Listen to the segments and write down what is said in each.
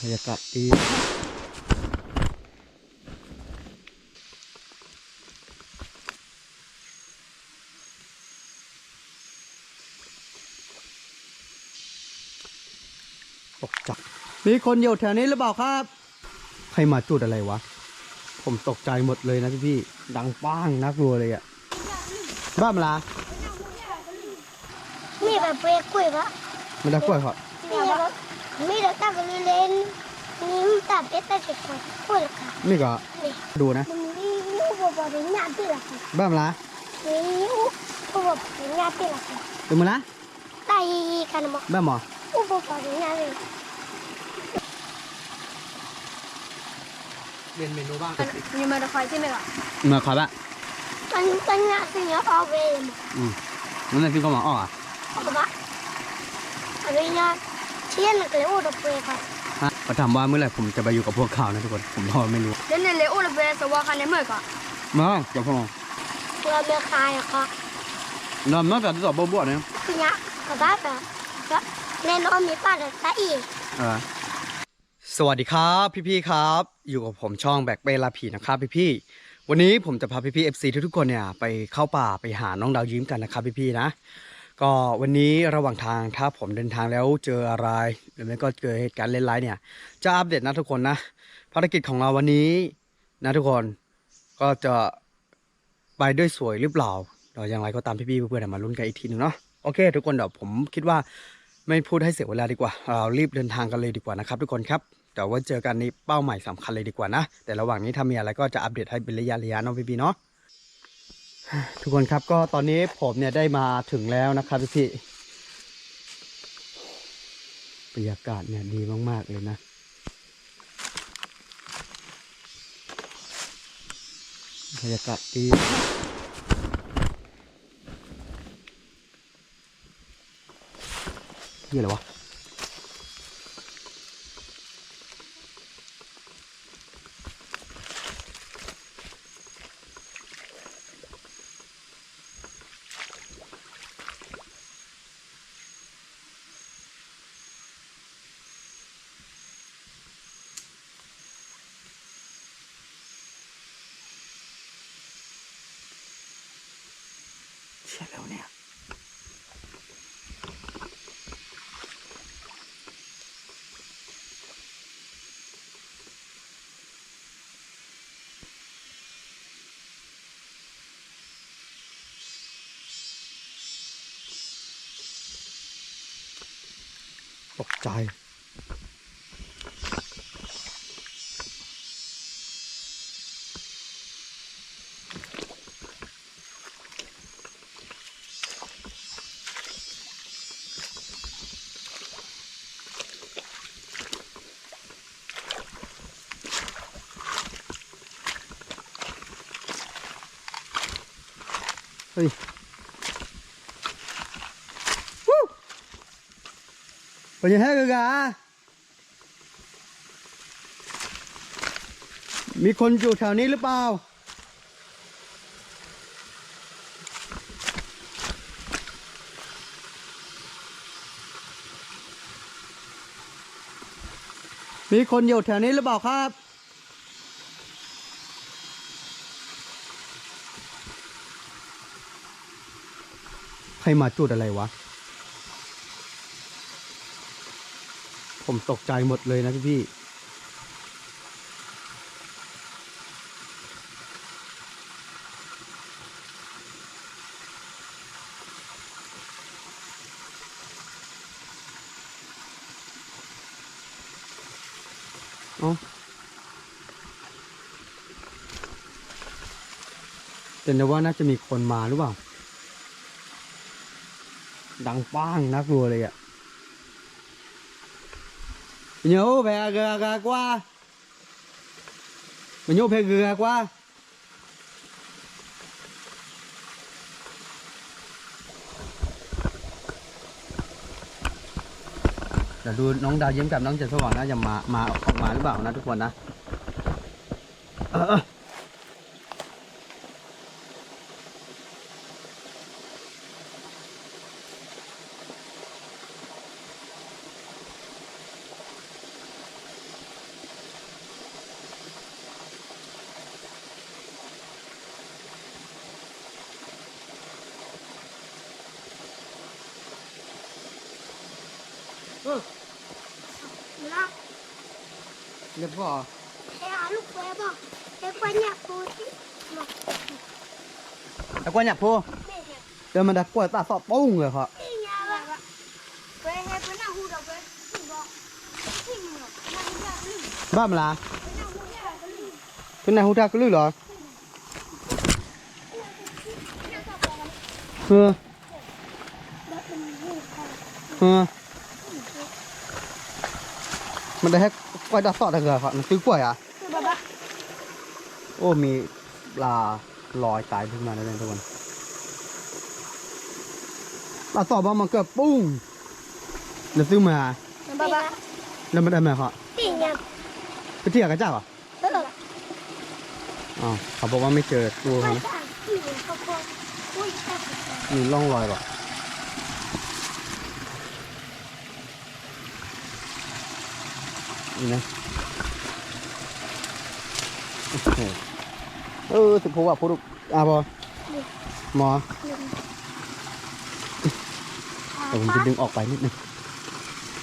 บรรยากาศดีตกใจมีคนอยู่แถวนี้หรือเปล่าครับ ใครมาจุดอะไรวะ ผมตกใจหมดเลยนะพี่พี่ๆดังป้างน่ากลัวเลยอะบ้ามาละมีแบบเปรย์คุยปะมันได้กล้วยเหรอมีแบบมีแบบตากรีเลนนี่ตัดเด็ดตัดเด็ดคุยคุยล ม่ได้ตัดเ మీరు తగలు లేని నేను తగ్గేటప్పటికి మీకా ดูนะบอบเป็นหญ้ามละค่ะดูมาละตไปกันมั้งบ้ามหบอเรียนเลยเมนูบ้างมีมาคอยที่ไหมล่ะมาคอยบ้างมันเป็นงานสิ่งนี้ออกเวรอืมนั่นเป็นสิ่งของหมออะออกบ้างอะไรนะ เชี่ยนกับเลโอดัเบิลค่ะฮะเขาถามว่าเมื่อไหร่ผมจะไปอยู่กับพวกเขานะทุกคน ผมรอไม่รู้เล่นในเลโอดัเบิลสวาคันในเมื่อก่อนมาเดี๋พ่อเพื่เมื่อคายอะค่ะนอนมาแต่ที่สอบบ่บ่เนี่ยคือเนี้ยกับบ้าแบบแน่นอนมีป้าแต่ตาอีอ่าสวัสดีครับพี่ๆครับ อยู่กับผมช่องแบกเบลาผีนะครับพี่ๆวันนี้ผมจะพาพี่ๆเอฟซีทุกๆคนเนี่ยไปเข้าป่าไปหาน้องดาวยิ้มกันนะครับพี่ๆนะ ก็วันนี้ระหว่างทางถ้าผมเดินทางแล้วเจออะไรหรือไม่ก็เจอเหตุการณ์เล่นร้ายเนี่ย จะอัปเดตนะทุกคนนะภารกิจของเราวันนี้นะทุกคนก็จะไปด้วยสวยหรือเปล่าเราอย่างไรก็ตามพี่ๆเพื่อนๆมาลุ้นกันอีกทีหนึงเนาะโอเค ทุกคนเดี๋ยวผมคิดว่าไม่พูดให้เสียเวลาดีกว่า เรารีบเดินทางกันเลยดีกว่านะครับทุกคนครับแต่ว่าเจอกันในเป้าหมายสำคัญเลยดีกว่านะ แต่ระหว่างนี้ถ้ามีอะไรก็จะอัปเดตให้เป็นระยะระยะๆเนาะพี่ๆเนาะ ทุกคนครับก็ตอนนี้ผมเนี่ยได้มาถึงแล้วนะครับพี่ๆบรรยากาศเนี่ยดีมากๆเลยนะ บรรยากาศดีนี่อะไรวะ เชี่ยแล้วเนี่ย ตกใจ เฮ้ยวู้ เป็นยังไงกันกะมีคนอยู่แถวนี้หรือเปล่า มีคนอยู่แถวนี้หรือเปล่าครับใครมาจุดอะไรวะ ผมตกใจหมดเลยนะพี่พี่เอ้าแต่นี่ยว่าน่าจะมีคนมาหรือเปล่า ดังป้างน่ากลัวเลยอะ nhớ về gà gà qua mình nhớ về gà qua เดี๋ยวดูน้องดาวเยี่ยมกับน้องเจนสว่างนะจะมามาออกมาหรือเปล่านะทุกคนนะ เรียบร้อเอ้าลูกเฟบอเอ้กวนหยับปูที่เอ้กวนหยับปูเดี๋ยวมันจะปวนตาสอบปุ้งเลยครับบ้ามละเป็นนายหูดาก็ลือเหรอเออเออ มันได้ให้กล้วยตาสอบได้เหรอครับมันซื้อกล้วยอะบ้าบ้าโอ้มีปลาลอยตายขึ้นมาแล้วเนี่ยทุกคนปลาสอบว่ามันเกิดปุ้งแล้วซื้อมาบ้าบ้าแล้วมันได้ไหมครับที่ยาไปเที่ยวกับเจ้าเหรอเอออ๋อเขาบอกว่าไม่เจอตัวไม่เขานะต่างที่เขาบอกอุ้ยตาสุดมีร่องรอยป่ะ นี่นะโอ้โหเออสิพูว่าพูดอะบอหมอเดี๋ยวผมจะดึงออกไปนิดนึง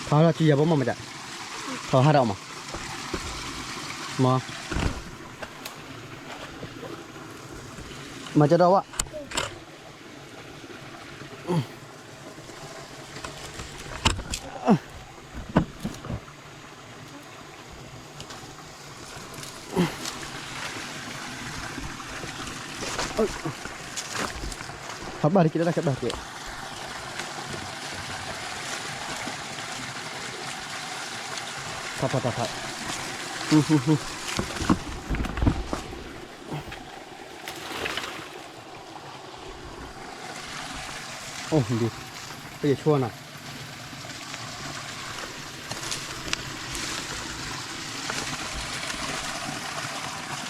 เขาเราจีบบ่มามาจ้ะเขาห้เรามาหมอมาจะเราวะ Sabar kita dah sabar sikit. Tapa tapa. Uh, uh, uh. Oh, đi. Bây giờ chua nào.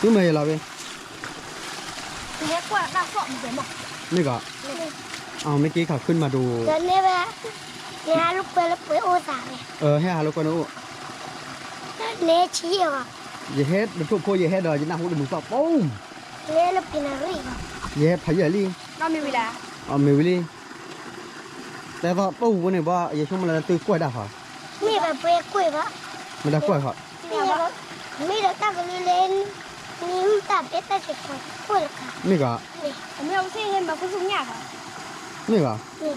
Cứ mày là bên. เรียกว่าตาสอบ เดี๋ยวบอกนี่ก็เอาเมื่อกี้เขาขึ้นมาดู เดี๋ยวนี้ไปเนี่ยลูกไปแล้วไปโอตาเลยเออให้ฮาลูกกันอู้เละชี้อะอย่าเฮ็ดเดี๋ยวพวกพวกอย่าเฮ็ดเดี๋ยวจะน่าหูเดี๋ยวมึงสอบปุ้มเละแล้วกินอะไรอะอย่าเฮ็ดพายาลี่เรามีเวลาเอาไม่วิลี่แต่ว่าปุ้มวันนี้ว่าอย่าช่วงมันละตื้อกล้วยได้ค่ะมีแบบเปรย์กล้วยปะมันได้กล้วยค่ะมีแบบมีดอกตาบริเลนมีมตาเป็ดตาเจ็บปวดกล้วยค่ะนี่ก็นี่ผมไม่เอาเส้นเห็นแบบคุณสุญญากอะ นี่ก็นี่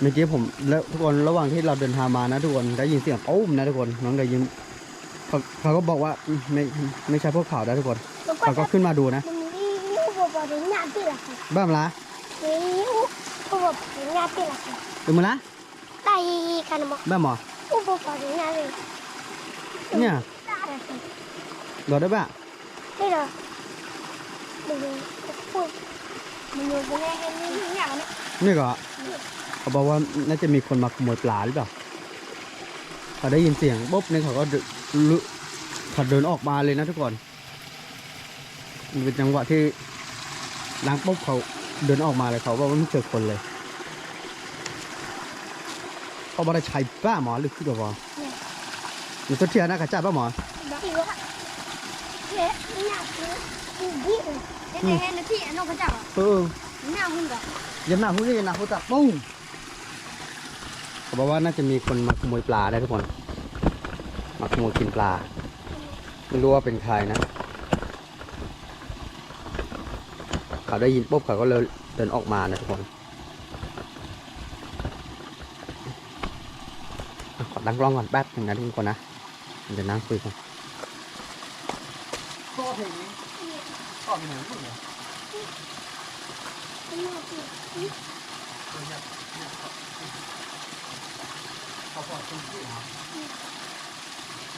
เมื่อกี้ผมแล้วทุกคนระหว่างที่เราเดินทางมานะทุกคนได้ยินเสียงปุ้มนะทุกคนน้องได้ยินเขาเขาก็บอกว่าอืมไม่ไม่ใช่พวกเขานะทุกคนแล้วก็เขาก็ขึ้นมาดูนะมันมีนิ้วบอบถึงหน้าที่ละค่ะบ้ามละมีนิ้วบอบถึงหน้าที่ละค่ะดูมาละตายกันมั้งบ้ามหมออุบอบถึงหน้าเลยเนี่ยรอได้ป่ะไม่หรอมันพูด มันอยู่ตรงนี้เห็นนี่สุญญากเนี่ยนี่ก็เขาบอกว่าน่าจะมีคนมาขโมยปลาหรือเปล่าเขาได้ยินเสียงปุ๊บเนี่ยเขาก็เดินลุเขาเดินออกมาเลยนะทุกคนมันเป็นจังหวะที่ล้างปุ๊บเขาเดินออกมาเลยเขาบอกว่าไม่เจอคนเลยเขาบอกได้ใช้ป้าหมอหรือคือตัวบอมันตัวเทียนะกระจับป้าหมอที่ว่าเละหน้าคือยิ่ง เห็นเห็นที่น้องพระเจ้าอะเออหน้าหุ่นกับยันหน้าหูนี่ยันหน้าหูตับปุ้งเขาบอกว่าน่าจะมีคนมาขโมยปลาได้ทุกคนมาขโมยกินปลาไม่รู้ว่าเป็นใครนะ เขาได้ยินปุ๊บเขาก็เลยเดินออกมานะทุกคนอะขอตั้งกล้องก่อนแป๊บหนึงนะทุกคนนะเดี๋ยวนั่งคุยกันก็เพลงนี้ ก็เพลงนี้เขาบอกคุณพี่เหรอ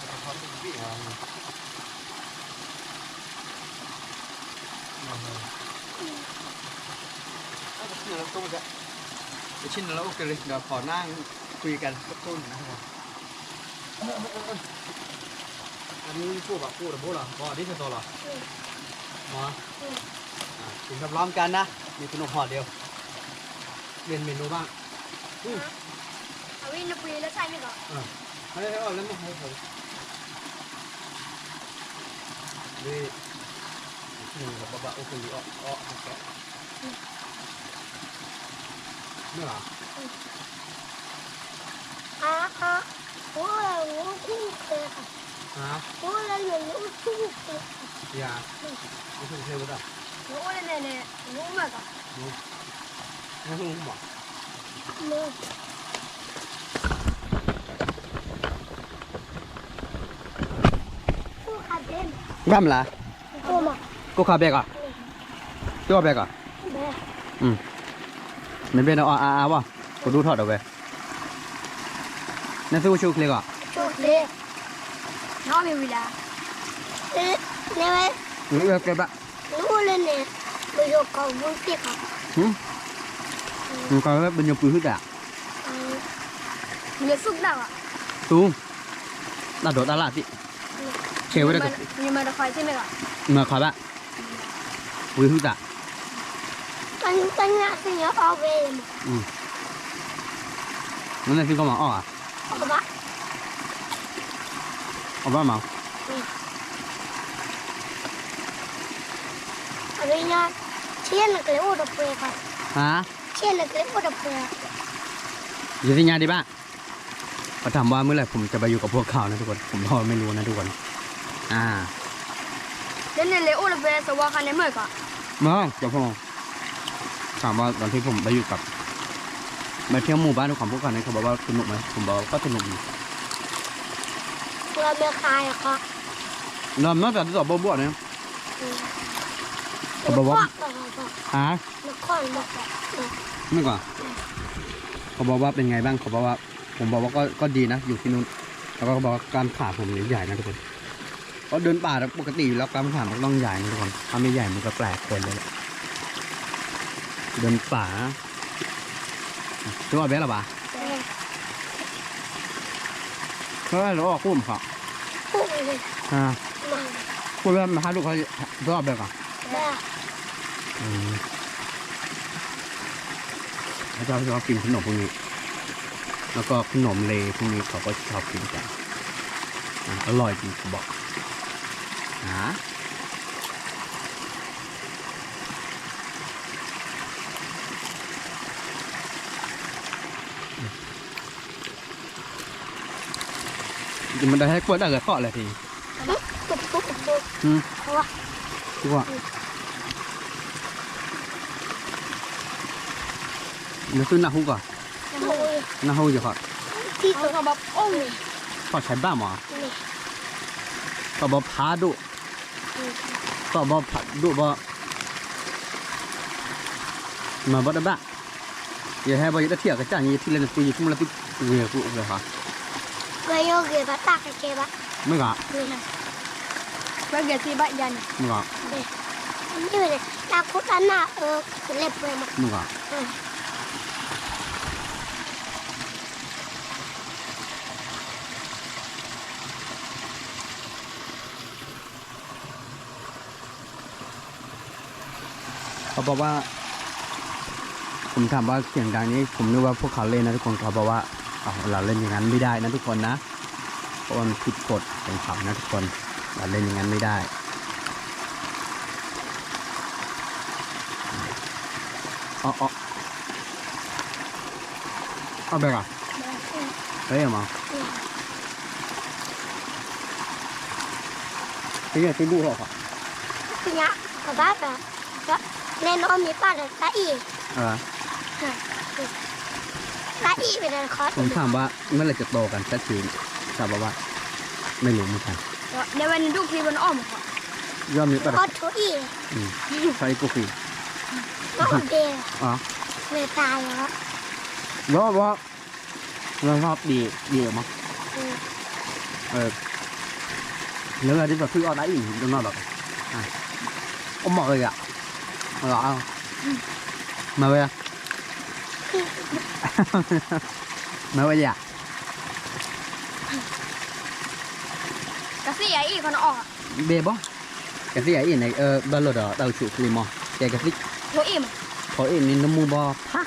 เขาบอกคุณพี่เหรอเอาไปชิ้นแล้วก็จะไปชิ้นแล้วโอเคเลยเดี๋ยวขอนั่งคุยกันสักกูนึ่งนะครับอันนี้พูดแบบพูดหรือพูดหรอบอกที่เป็นตัวหรอ หมออ่าถึงกับล้อมกันนะ มีขนมห่อเดียว เรียนเมนูบ้างอืมเอาวินปีแล้วใช่ไหมก่อนเฮ้ยเอาแล้วไม่ให้ผมดีหนึ่งกับบะบะโอเคดีอ้ออ้อโอเคเนี่ยเหรออะอะโอ้ยคู่เจอค่ะ ฮ hả โอ้แล้วเหลือลูกทุกเลย dạ nó không theo đâu โอ้ยเนี่ยเนี่ยรู้มากอะ nó không bỏ เลยผู้ขับเล่น găm là ตัวหมอก cô khá bẹc à chưa bẹc à แม่ mình bên nào à à à bao cô đu thọt đâu về nên tôi chụp liền à โช คดีน้องมีเวลาเอ๊ะเนี่ยไหม ừ ok bạn รู้เลยเนี่ยไปยกของบุญเปียกอะ ừ mình coi bên nhiều quý hết à เออเนื้อสุกดังอะ tu đặt đồ đa lạ chị chế với มั đây นยังมันคอยใช่ไหมอะ mà khỏi bạn quý hết à ตั้งตั้งหน้าสิเอาเอาไป nó này khi có mà ọ à เอาไป ọ ba màu อะไรเนี่ยเชี่ยนกเลยโอ้ดอกเปลือกอะ hả เชี่ยนกเลยโอ้ดอกเปลือกอยู่ที่งานดีบ้างเขาถามว่าเมื่อไหร่ผมจะไปอยู่กับพวกเขานะทุกคน ผมรอไม่รู้นะทุกคน อ่าเดี๋ยวเนี่ยเลยโอ้เราไปสวาคันในเมื่อก่อนมาเดี๋ยวผมถามว่าตอนที่ผมไปอยู่กับไปเที่ยวหมู่บ้านของพวกเขาเนี่ยเขาบอกว่าสนุกไหมผมบอกว่าก็สนุกดี เราเมื่อคายอะค่ะนอนนอกจากที่สอบบัวๆเนี่ยเขาบอกว่าบอกฮะนครบอกไม่ก่อนเขาบอกว่าเป็นไงบ้างเขาบอกว่า ผมบอกว่าก็ก็ดีนะอยู่ที่นู้นแล้วก็บอกว่าการขาผมเนี่ยใหญ่นะทุกคนเพราะเดินป่าแล้วปกติแล้วการขามันต้องใหญ่นะทุกคนถ้าไม่ใหญ่มันก็แปลกเกินเลยแหละเดินป่าตัวเบสหรอปะ เพราะว่าเราออกกุ้มเขาพูดเลยอ่ามาพูดว่ามาหาลูกเขาตัวเบสก่อนแม่อืมเขาชอบชอบกินขนมพวกนี้ แล้วก็ขนมเลพวกนี้เขาก็ชอบกินกันอ่าอร่อยจริงเขาบอกฮะ มันได้ให้กวนได้กับเกาะเลยทีปุ๊บปุ๊บปุ๊บอืมเพราะว่าทุกว่า nó cứ nà hú cả โอ้ย nà hú gì họ ที่เอาสุดเขาแบบโอ้ย họ chạy ba mà นี่ họ bảo phá độ họ bảo phá độ bảo mà bắt được bạn giờ hai bao giờ đã thiệt cái chả như thì lên tùy không là tùy về cụ về hả ไปโยกเก็บตากเก็บ mới cả นี่นะไปเกีย รติบ้านยัน mới cả นี่เลยตาคุดอันน่ะเออเล็บเลยมา mới cả เออเขาบอกว่า ผมถามว่าเสียงดังนี้ ผมนึกว่าพวกเขาเล่นนะทุกคนเขาบอกว่า อ้าวเราเล่นอย่างนั้นไม่ได้นะทุกคนนะเพราะว่ามันผิดกฎของเขานะทุกคนเราเล่นอย่างนั้นไม่ได้อ๋ออ๋อเอาไปก่อนเฮ้ยมาเฮ้ยที่ดูเหรอครับคือเนี้ยกับบ้าแบบก็แน่นอนมีป้าแต่ตาอีเอ อตาอีเป็นอะไรคอร์สผมถามว่าเมื่อไหรจะโตกันสักทีทราบว่าไม่รู้เหมือนกันในวันนี้ดูคลิปมันอ้อมก่อนยอมมีประคอร์สโถอีอืมใช้กูฟีมาอดเดย์อ๋อเลยตายแล้วว่าว่าเราชอบดีดีมั้งเออแล้วอะไรที่แบบคือเอาได้อีกตรงนั้นหรอกอะเอาหมอกเลยอะเอาเหรอเอามาเว้ย มาเว้ยอะกระซี่ไอ้อีกคนออกเบบอ cái gì ấy này ờ bao giờ đó đầu chủ kì mò cái cái gì โถอิ่ม có ý nên nó mua bò phá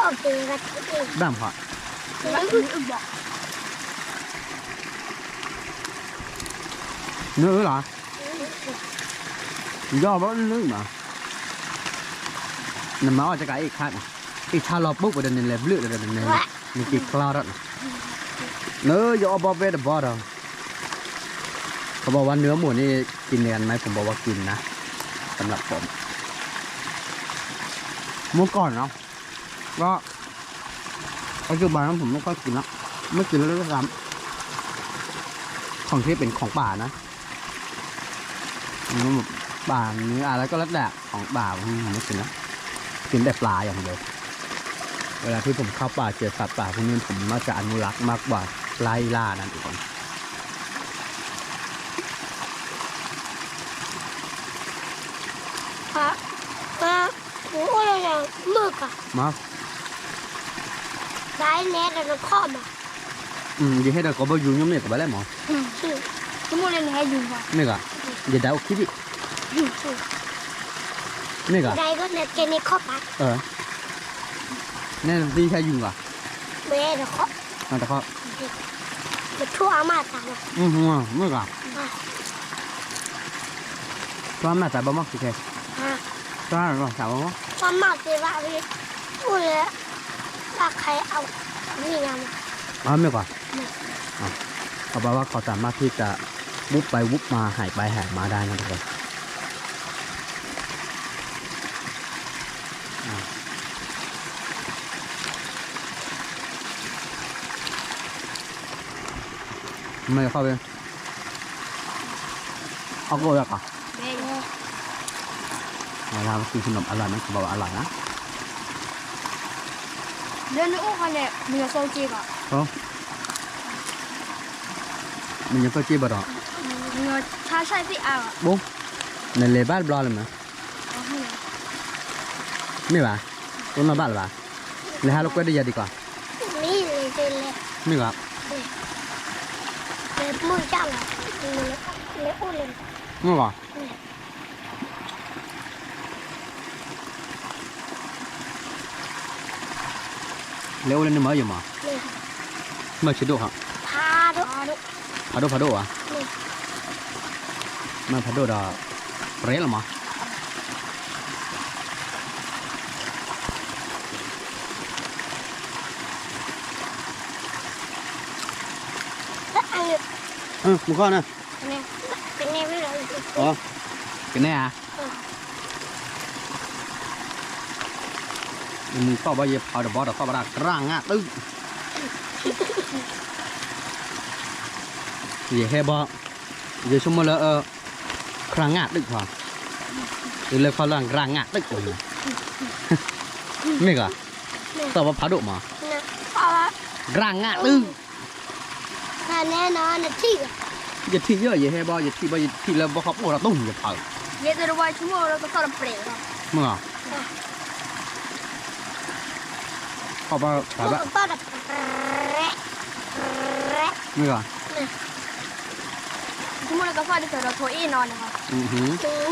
ออกเดย์กับโถอี đảm họ แล้วอึอึบอก nữa là do bó nước mà nằm máu cho cái khác này cái cha lọp bốc vào đây này là lựa đây này này cái cloud đó เนื้อยอบอเวดบอดอะเขาบอกว่าเนื้อหมูนี่กินกันไหมผมบอกว่ากินนะสำหรับผมเมื่อก่อนเนาะก็ปัจจุบันนั้นผมไม่ค่อยกินละไม่กินแล้วด้วยซ้ำของที่เป็นของป่านะเนื้อแบบป่าเนื้ออะไรก็แล้วแต่ของป่าผมไม่กินนะ กินแต่ปลาอย่างเดียว เวลาที่ผมเข้าป่าเจอสัตว์ป่าพวกนี้ผมมักจะอนุรักษ์มากกว่าไล่ล่านั่นเองฮะมาโอ้อะไรเนี่ยมึกอะมาได้แน่แต่เราข้อมาอืมอย่าให้เราก็ไปยุ่งยุ่งเนี่ยกับอะไรหมออืมชื่อชั่วโมงเลยให้อยู่ค่ะนี่กะอย่าเดาคิดดิชื่อ นี่กะได้ก็เนี่ยเจนี่ข้อปัดเออนี่ดีใช่ยุ่งกะแม่เดี๋ยวข้อมาแต่ก็มาทั่วอามาตามอะอืมฮึนี่กะตอนแม่แต่บ้ามักสิแค่ฮะตอนนั้นสาวบ้าความมากเลยว่าไปพูดเลยว่าใครเอานี่งานมาอ๋อไม่กะอ๋อเขาบอกว่าเขาสามารถที่จะวุบไปวุบมาหายไปหายมาได้นะทุกคน ไม่เข้าไปเอาโกยอะเบ้งเวลากินขนมอร่อยไหมเขาบอกว่าอร่อยนะเดินอู้คันเนี่ยมีโซจีก่ะมันยังก็จีบดอกมีชาใช่ที่อ่างอะบุ๊ในเลบ้านบลอเลยมั้ยเอาให้ไม่ป่ะต้นมาบ้านหรอป่ะเลยฮะลูกก็ได้ยาดีกว่านี่เลยเลยเลยไม่ป่ะ เลยมือจังอะเลยเลยอุ้นเลยไม่ป่ะเร็วเลยนี่มาอยู่มาเลยเมื่อชิดดูครับพาด้วยพาดูพาดูอะเลยมาพาดูดอกเรลมาแล้วอันนี้ เออมึงข้อนะเนี่ยเป็นแน่ไม่เลยอ๋อกันแน่อะมึงก็บ่เย็บเอาเดบอสก็บ่ได้กลางอะตึ้งเย่แค่บ่เย่ชั่วโมงละเออครั้งอะตึกพอหรือเลยเขาล่างกลางอะตึกเลยไม่ก็ตอบว่าพาดุมานะเพราะว่ากลางอะตึ้งถ้า แน่นอนนะที่อะอย่าที่เยอะอย่าให้บ่อย่าที่บ่อย่าที่แล้วบ่เขาบ่เราต้องอย่าเผาเย็นจะไว้ชั่วโมงเราก็ต้องเปลี่ยนครับเมื่อเขาบ่พถาวกว่าก็แบบแระแระเมื่อชั่วโมงเราก็ฟาดที่เสร็จเราโทรอีนอนนะครับอือหือถึง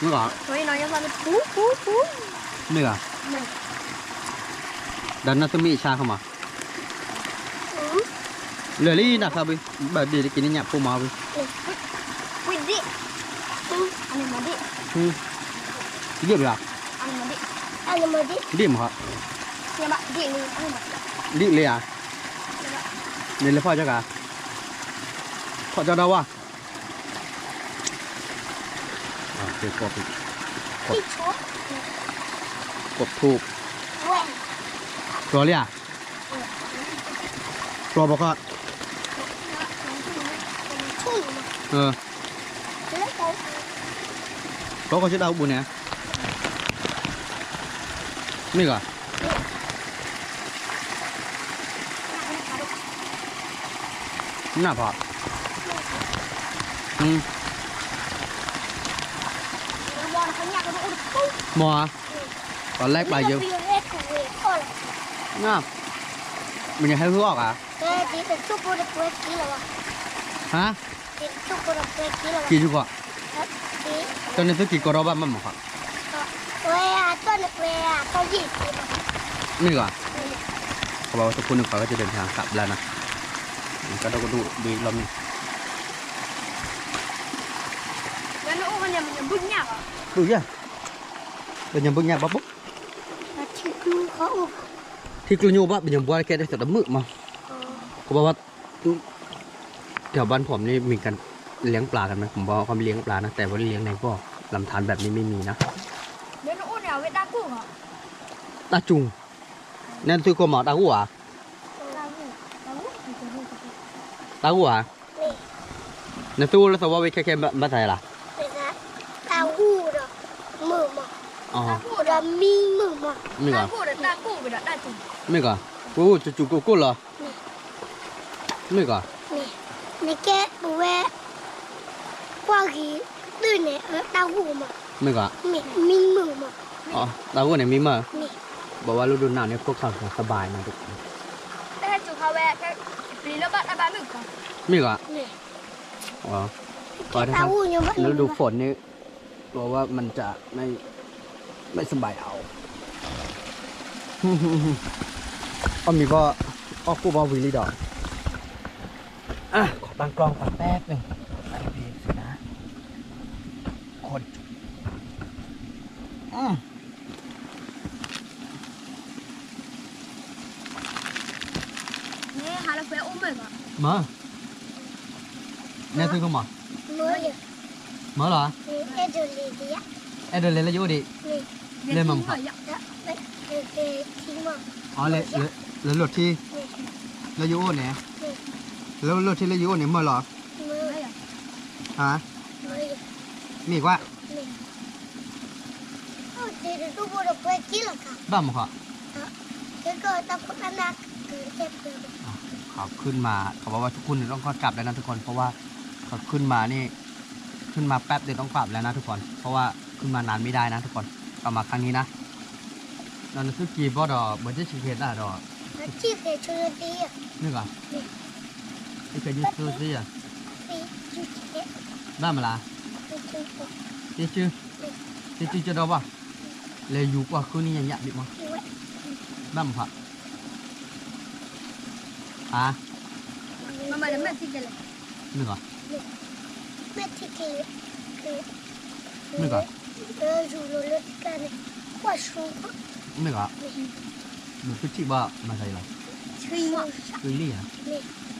เมื่อโทรอีนอนยังฟาดปุ๊บปุ๊บปุ๊บเมื่อดันนัตมีชาเข้ามาถึง เหลือลี่นะครับแบบดีกินนี่เนี่ยปูมาไปวิดิถึงอันนี้มาดิอืมเรียบร้อยอันนี้มาดิอันนี้มาดิเรียบครับเนี่ยมาดินี่อันนี้มารีเลยอะนี่เลยพ่อเจ้ากะพ่อเจ้าดาวะอ่าเดี๋ยวกบอีกที่ชดกบถูกแหวนตัวเลยอะตัวบอกว่า ทุ่ง เออแล้วก็ตัวก็จะดาวบุญเนี่ยนี่ก่ะ หน้าพออืมบอลเขาอยากจะอุ้มปุ๊บหมอตอนแรกไปเยอะเล็กของเวก็เลยน่ามันยังให้เพื่อออกอะเออที่เป็นซุปเปอร์เปรกกี้แล้ววะฮะเป็นซุปเปอร์เปรกกี้แล้ววะกี่ชุกอะที่ตอนนี้ซื้อกี่กรอบบ้างมั้งครับเว้ยต้นเว้ยเขาหยิบไปนี่ก่อนเขาบอกว่าสักครู่หนึงเขาก็จะเดินทางกลับแล้วนะก็ต้องดูดูอีกรอบหนึงแล้วอุ้มคันเนี่ยมันยังบึ้งยากอะดูยังเป็นยังบึ้งยากปั๊บปุ๊บที่คือเขาที่กลุ่นยูบ้าเป็นยังบัวแค่ได้แต่ละมือมาเขาบอกว่า แถวบ้านผมนี่มีการเลี้ยงปลากันไหมผมบอกว่าเขาไม่เลี้ยงปลานะแต่ว่าเลี้ยงในบ่อลำธารแบบนี้ไม่มีนะเดี๋ยวหนูอุ่นเนี่ยเวทากุ้งเหรอตาจุงนั่นคือคนหมอตาหัวตากุ้งตากุ้งไม่เคยรู้จักตาหัวนี่นั่นสู้แล้วสว่าไว้แค่แค่บ้านไทยล่ะเป็นนะตาหูดอกมือหมอกอ๋อตากุ้งดอมีมือหมอกไม่ก่ตาอนกุ้งเดี๋ยวตากุ้งไปเดี๋ยวตาจุ่มไม่ก่อนกูจุจุกูกูเหรอไม่ก่อน นี่ในแก้ปูแวะกว่าขี้ตื่นเนี่ยเออตาหูหมอกไม่ก่อนมีมีมือหมอกอ๋อตาหัวเนี่ยมีมานี่บอกว่าฤดูหนาวเนี่ยพวกเขาสบายนะทุกคนแต่ให้จุ่มเขาแวะแค่ปลีแล้วบ้านบ้านหนึ่งก่อนไม่ก่อนนี่อ๋อก็ถ้าตาหูยังไม่ฤดูฝนนี่กลัวว่ามันจะไม่ไม่สบายเอาก็มีก็ออกกูบอวิลลี่ดอก อะขอตั้งกล้องก่อนแป๊บหนึ่งไปพีสินะ คนอืมนี่หาแล้วแฟอุ้มเลยก่อนมาเนี่ยซื้อก็มามืออยู่มาเหรอนี่เอ็ดดูลีเดียเอ้ยเดินเลยแล้วอยูดินี่เล่นมังเหค่ะรอแล้วเอ็ดเอ็ดเอ็ดทิ้งหมอกอ๋อเลยเลยเลยหลุดที่นี่แล้วอยูเนี่ยนี่ แล้วหลุดที่แล้วอยูเนี่ยมาเหรอมือไม่เหรอฮะมืออยู่มีอีกว่านี่โอ้เดี๋ยวดูบุรุษไปกินหรอคะบ้ามั้งค่ะเดี๋ยวก็ตะพุกนักเกิดเจ็บเกิดเขาขึ้นมาเขาบอกว่าทุกคนต้องกลับแล้วนะทุกคน เพราะว่าเขาขึ้นมานี่ ขึ้นมาแป๊บเดียวต้องกลับแล้วนะทุกคน เพราะว่าขึ้นมานานไม่ได้นะทุกคนกลับมาครั้งนี้นะนั่นคือกีบอดอกเหมือนจะชิเคตอะดอกอาชีพเด็กชนดีอะนึกอะนี่เคยยืดซื้อสิอะปีจุดเด็กบ้ามาละจุดจุดที่ชื่อที่ชื่อจะดอกป่ะเลยอยู่กว่าคืนนี้ยังอยากดิมั้งที่ว่าบ้ามาค่ะอะ มามาเดี๋ยวแม่ทิ้งกันเลยนึกอะแม่ที่คือคือนึกอะเอออยู่รถกันว่าชูนึกอะหนูคือที่ว่ามาใ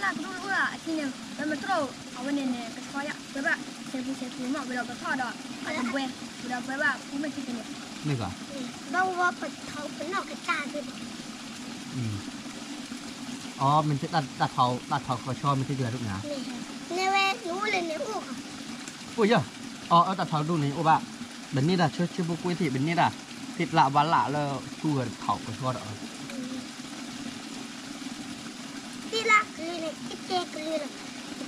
แล้วเราก็ดูแล้วอุ่นละทีหนึ่งแล้วมันต้องเอาวันนี้เนี่ยก็คอยอะแบบว่าเซฟเซฟหมอกเวลาไปทอดอะอาจจะเว้ยเวลาไปว่าผู้ไม่คิดเนี่ยนี่ก่อนนี่บ้าว่าเปิดท้องเป็นนอกกระจายเลยอืมอ๋อ มันจะตัดตัดเผาตัดเผาเขาชอบมันที่เดือดทุกอย่างนี่เนี่ยแม่รู้เลยเนี่ยอู้ค่ะอุ้ยเยอะอ๋อเอาตัดเผาดูนี่โอ้บะแบบนี้ด่ะช่วยช่วยพวกกุ้ยที่แบบนี้ด่ะติดละวันละแล้วช่วยเผาเขาชอบเออ ที่ละคือเนี่ยที่เจ๊คือเนี่ย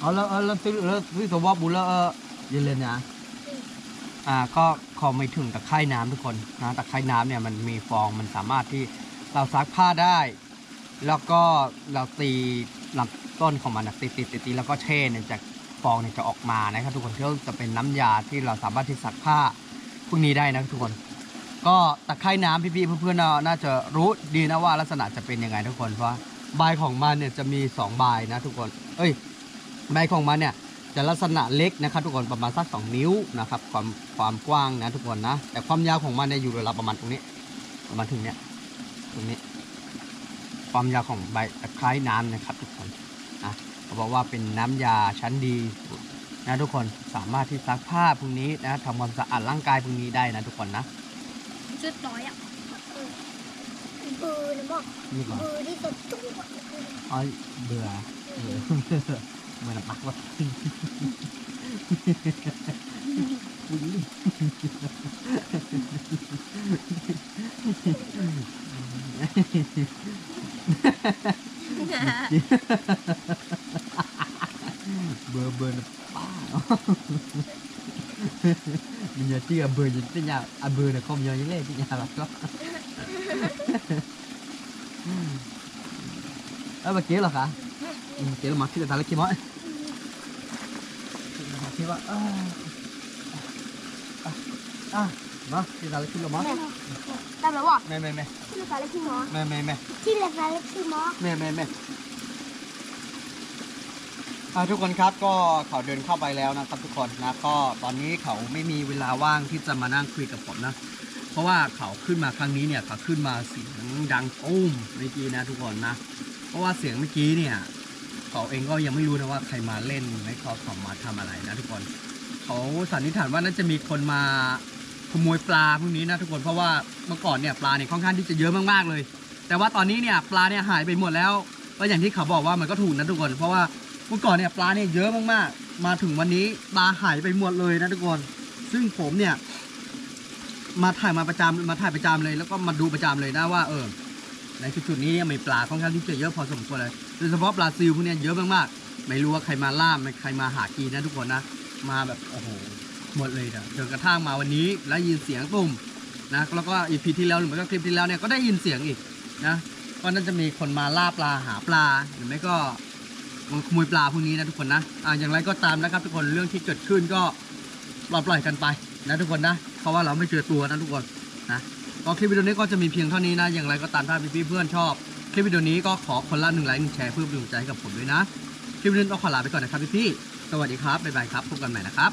เอาแล้วเอาแล้วซื้อแล้วซื้อตัวว่าบุญแล้วเออเย็นเลยนะอ่าก็ขอไม่ถึงตะไคร่น้ำทุกคนนะตะไคร่น้ำเนี่ยมันมีฟองมันสามารถที่เราซักผ้าได้ แล้วก็เราตีลำต้นของมันนะตีตีตีตีแล้วก็แช่เนี่ยจากฟองเนี่ยจะออกมานะครับทุกคนก็จะเป็นน้ำยาที่เราสามารถที่ซักผ้าพวกนี้ได้นะทุกคน ก็ตะไคร่น้ำพี่ๆเพื่อนๆน่าจะรู้ดีนะว่าลักษณะจะเป็นยังไงทุกคนเพราะใบของมันเนี่ยจะมี2ใบนะทุกคน เอ้ย ใบของมันเนี่ยจะลักษณะเล็กนะครับ ทุกคนประมาณสัก2นิ้วนะครับความความกว้างนะทุกคนนะ แต่ความยาวของมันเนี่ยอยู่ระดับประมาณตรงนี้ ประมาณถึงเนี้ยตรงนี้ ความยาวของใบตะไคร่น้ำนะครับ ทุกคนนะเขาบอกว่าเป็นน้ำยาชั้นดีนะทุกคนสามารถที่ซักผ้าพวกนี้นะทำความสะอาดร่างกายพวกนี้ได้นะทุกคนนะชุดต่อยอะบือนะบอกนี่ก่อนบือที่สุดจุ๊บอ๋อเบื่อนเห มันปักวะเบอร์เบอร์นะป้ามันจะที่อเบอร์จะที่ยาอเบอร์นะคอมยอยเล่ที่ยาหลักก็แล้วเมื่อกี้เหรอคะ ค้าเล็กที่หมอ mẹ mẹ mẹ ที่เล็กๆเล็กที่หมอแม่แม่แม่อ่าทุกคนครับก็เขาเดินเข้าไปแล้วนะครับ ทุกคนนะก็ตอนนี้เขาไม่มีเวลาว่างที่จะมานั่งคุยกับผมนะ เพราะว่าเขาขึ้นมาครั้งนี้เนี่ยเขาขึ้นมาเสียงดังตุ้มเมื่อกี้นะทุกคนนะ เพราะว่าเสียงเมื่อกี้เนี่ย เขาเองก็ยังไม่รู้นะว่าใครมาเล่นไม่เขาเขามาทำอะไรนะทุกคนเขาสันนิษฐานว่าน่าจะมีคนมาขโมยปลาพวกนี้นะทุกคนเพราะว่าเมื่อก่อนเนี่ยปลาเนี่ยค่อนข้างที่จะเยอะมากๆเลย แต่ว่าตอนนี้เนี่ยปลาเนี่ยหายไปหมดแล้วก็อย่างที่เขาบอกว่ามันก็ถูกนะทุกคน เพราะว่าเมื่อก่อนเนี่ยปลาเนี่ยเยอะมากๆ มาถึงวันนี้ปลาหายไปหมดเลยนะทุกคน ซึ่งผมเนี่ยมาถ่ายมาประจำมาถ่ายประจำเลย แล้วก็มาดูประจำเลยนะว่าเออ ในจุดๆนี้เนี่ยมีปลาค่อนข้างที่จะเยอะพอสมควรเลยโดยเฉพาะปลาซิลพวกเนี้ยเยอะมากๆไม่รู้ว่าใครมาล่าใครมาหากินนะทุกคนนะมาแบบโอ้โหหมดเลยนะจนกระทั่งมาวันนี้แล้วยินเสียงตุ่มนะแล้วก็อีพีที่แล้วหรือไม่ก็คลิปที่แล้วเนี่ยก็ได้ยินเสียงอีกนะก็น่าจะมีคนมาล่าปลาหาปลาหรือไม่ก็มาขโมยปลาพวกนี้นะทุกคนนะอ่าอย่างไรก็ตามนะครับ ทุกคนเรื่องที่เกิดขึ้นก็ปล่อยปล่อยกันไปนะทุกคนนะเพราะว่าเราไม่เจอตัวนะทุกคน ก็คลิปวิดีโอนี้ก็จะมีเพียงเท่านี้นะ อย่างไรก็ตามถ้าพี่ๆเพื่อนชอบ คลิปวิดีโอนี้ก็ขอคนละหนึ่งไลค์หนึ่งแชร์เพื่อเป็นกำลังใจให้กับผมด้วยนะ คลิปวิดีโอนี้ต้องขอลาไปก่อนนะครับพี่ๆสวัสดีครับบ๊ายบายครับพบกันใหม่นะครับ